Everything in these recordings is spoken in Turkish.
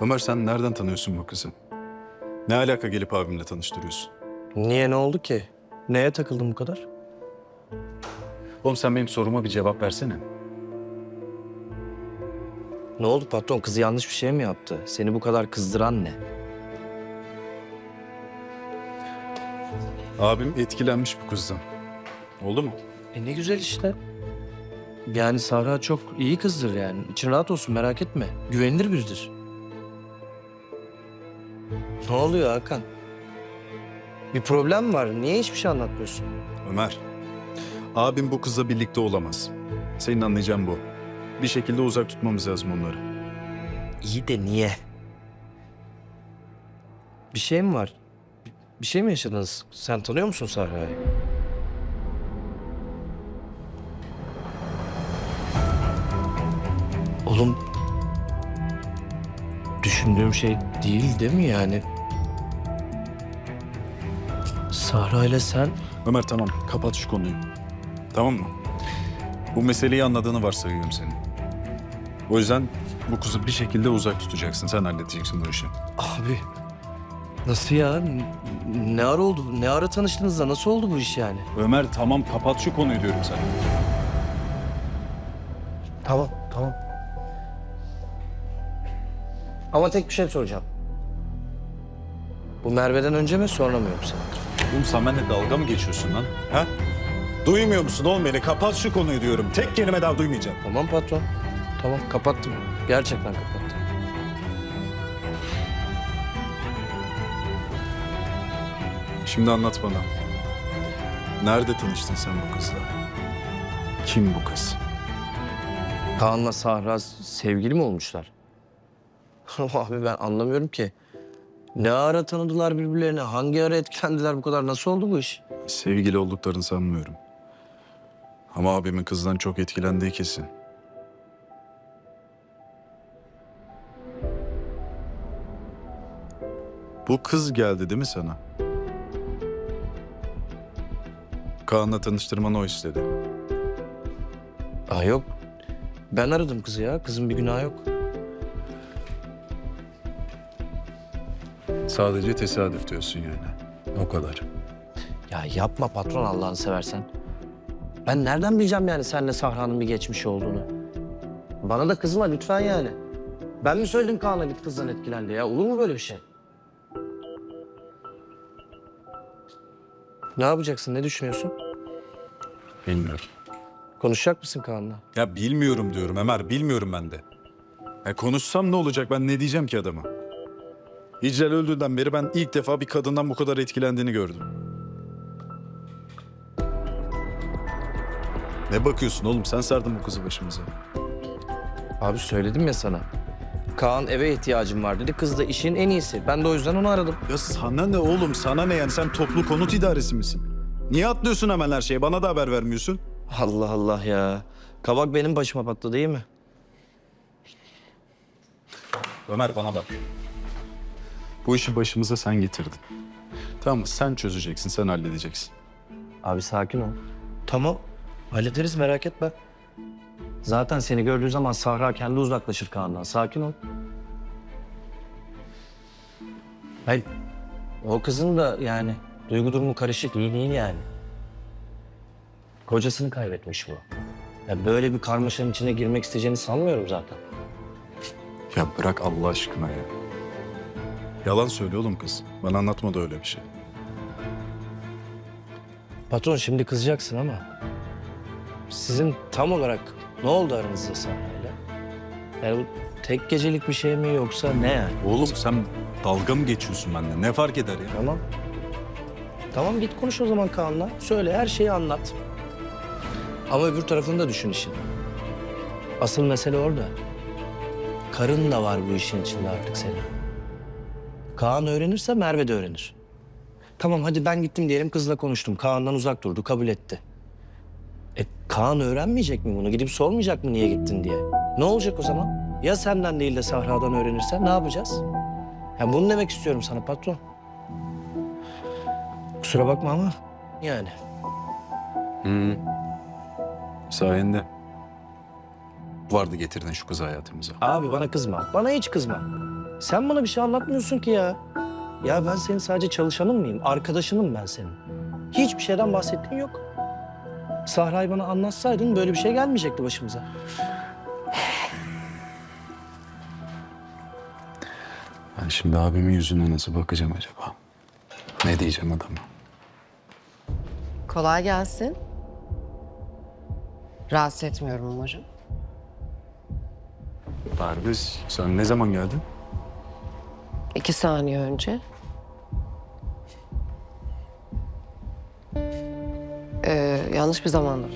Ömer sen nereden tanıyorsun bu kızı? Ne alaka gelip abimle tanıştırıyorsun? Niye ne oldu ki? Neye takıldın bu kadar? Oğlum sen benim soruma bir cevap versene. Ne oldu patron? Kızı yanlış bir şey mi yaptı? Seni bu kadar kızdıran ne? Abim etkilenmiş bu kızdan. Oldu mu? E ne güzel işte. Yani Sahra çok iyi kızdır yani. İçin rahat olsun merak etme. Güvenilir biridir. Ne oluyor Hakan? Bir problem var? Niye hiçbir şey anlatmıyorsun? Ömer, abim bu kızla birlikte olamaz. Senin anlayacağın bu. Bir şekilde uzak tutmamız lazım onları. İyi de niye? Bir şey mi var? Bir- Bir şey mi yaşadınız? Sen tanıyor musun Sahra'yı? Oğlum... Düşündüğüm şey değil değil mi yani? Sahra ile sen... Ömer tamam, kapat şu konuyu. Tamam mı? Bu meseleyi anladığını varsayıyorum senin. O yüzden bu kızı bir şekilde uzak tutacaksın. Sen halledeceksin bu işi. Abi... Nasıl ya? Ne ara oldu? Ne ara tanıştınız da nasıl oldu bu iş yani? Ömer tamam kapat şu konuyu diyorum sana. Tamam, tamam. Ama tek bir şey soracağım. Bu Merve'den önce mi sonra mı yoksa? Oğlum sen benimle dalga mı geçiyorsun lan? Ha? Duymuyor musun oğlum beni? Kapat şu konuyu diyorum. Tek kelime daha duymayacağım. Tamam patron. Tamam kapattım. Gerçekten kapattım. Şimdi anlat bana. Nerede tanıştın sen bu kızla? Kim bu kız? Kaan'la Sahra sevgili mi olmuşlar? Abi ben anlamıyorum ki. Ne ara tanıdılar birbirlerini? Hangi ara etkilendiler bu kadar? Nasıl oldu bu iş? Sevgili olduklarını sanmıyorum. Ama abimin kızdan çok etkilendiği kesin. Bu kız geldi değil mi sana? Kaan'la tanıştırmanı o istedi. Aa yok. Ben aradım kızı ya. Kızın bir günahı yok. Sadece tesadüf diyorsun yani. O kadar. Ya yapma patron Allah'ını seversen. Ben nereden bileceğim yani seninle Sahra'nın bir geçmişi olduğunu? Bana da kızma lütfen yani. Ben mi söyledim Kaan'a git kızdan etkilendi ya? Olur mu böyle bir şey? Ne yapacaksın? Ne düşünüyorsun? Bilmiyorum. Konuşacak mısın Kaan'la? Ya bilmiyorum diyorum Ömer, bilmiyorum ben de. Ya konuşsam ne olacak, ben ne diyeceğim ki adama? İclal öldüğünden beri ben ilk defa bir kadından bu kadar etkilendiğini gördüm. Ne bakıyorsun oğlum, sen sardın bu kızı başımıza. Abi söyledim ya sana. Kaan eve ihtiyacım var dedi. Kız da işin en iyisi. Ben de o yüzden onu aradım. Ya sana ne oğlum, sana ne yani? Sen toplu konut idaresi misin? Niye atlıyorsun hemen her şeye? Bana da haber vermiyorsun. Allah Allah ya. Kabak benim başıma patladı değil mi? Ömer bana bak. Bu işi başımıza sen getirdin. Tamam mı? Sen çözeceksin, sen halledeceksin. Abi sakin ol. Tamam. Hallederiz merak etme. Zaten seni gördüğü zaman Sahra kendi uzaklaşır Kaan'dan. Sakin ol. Hayır. O kızın da yani duygu durumu karışık iyi değil yani. Kocasını kaybetmiş bu. Ya böyle bir karmaşanın içine girmek isteyeceğini sanmıyorum zaten. Ya bırak Allah aşkına ya. Yalan söylüyor oğlum kız. Bana anlatmadı öyle bir şey. Patron şimdi kızacaksın ama sizin tam olarak ne oldu aranızda Sahra'yla? Yani bu tek gecelik bir şey mi yoksa ne yani? Oğlum sen dalga mı geçiyorsun benimle? Ne fark eder ya? Tamam. Tamam git konuş o zaman Kaan'la. Söyle her şeyi anlat. Ama öbür tarafını da düşün işin. Asıl mesele orada. Karın da var bu işin içinde artık senin. Kaan öğrenirse Merve de öğrenir. Tamam hadi ben gittim diyelim kızla konuştum. Kaan'dan uzak durdu kabul etti. E Kaan öğrenmeyecek mi bunu? Gidip sormayacak mı niye gittin diye? Ne olacak o zaman? Ya senden değil de Sahra'dan öğrenirse ne yapacağız? Ya bunu demek istiyorum sana patron. Kusura bakma ama yani. Sayende. Vardı getirdin şu kızı hayatımıza. Abi bana kızma. Bana hiç kızma. Sen bana bir şey anlatmıyorsun ki ya. Ya ben senin sadece çalışanın mıyım? Arkadaşınım ben senin. Hiçbir şeyden bahsettiğin yok. Sahra'yı bana anlatsaydın böyle bir şey gelmeyecekti başımıza. Ben şimdi abimin yüzüne nasıl bakacağım acaba? Ne diyeceğim adama? Kolay gelsin. Rahatsız etmiyorum umarım. Perviz sen ne zaman geldin? İki saniye önce. Ee, yanlış bir zamanda mı?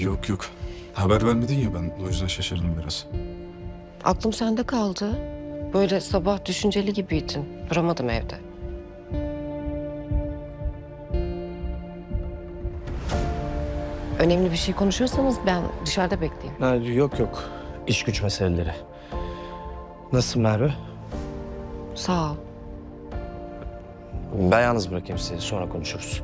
Yok yok. Haber vermedin ya ben o yüzden şaşırdım biraz. Aklım sende kaldı. Böyle sabah düşünceli gibiydin. Duramadım evde. Önemli bir şey konuşuyorsanız ben dışarıda bekleyeyim. Ha, yok yok. İş güç meseleleri. Nasılsın Merve? Sağ ol. Ben yalnız bırakayım sizi sonra konuşuruz.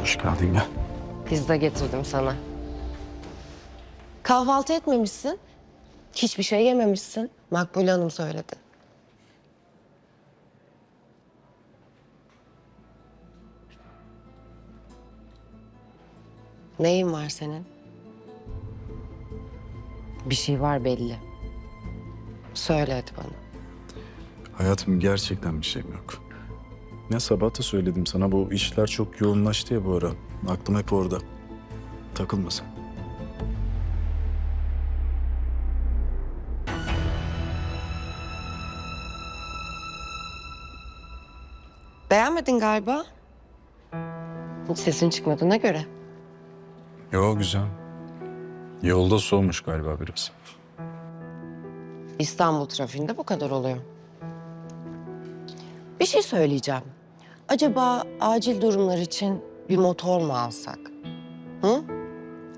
Hoş geldin ya. Pizza getirdim sana. Kahvaltı etmemişsin. Hiçbir şey yememişsin. Makbule Hanım söyledi. Neyin var senin? Bir şey var belli. Söyle hadi bana. Hayatım gerçekten bir şeyim yok. Ne sabah da söyledim sana bu işler çok yoğunlaştı ya bu ara. Aklım hep orada. Takılma sen. Beğenmedin galiba. Sesin çıkmadığına göre. Yo güzel. Yolda soğumuş galiba biraz. İstanbul trafiğinde bu kadar oluyor. Bir şey söyleyeceğim. Acaba acil durumlar için bir motor mu alsak? Hı?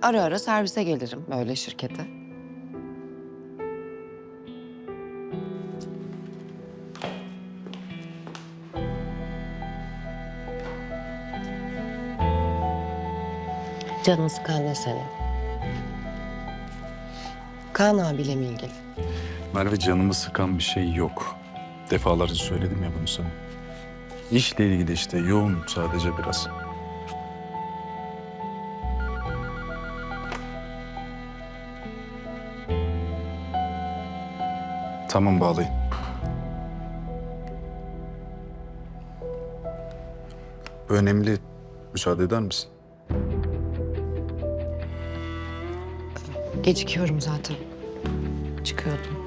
Ara ara servise gelirim böyle şirkete. Canın sıkan ne senin? Kaan abiyle mi ilgili? Merve canımı sıkan bir şey yok. Defalarca söyledim ya bunu sana. İşle ilgili işte yoğun sadece biraz. Tamam bağlayın. Önemli. Müsaade eder misin? Gecikiyorum zaten. Çıkıyordum.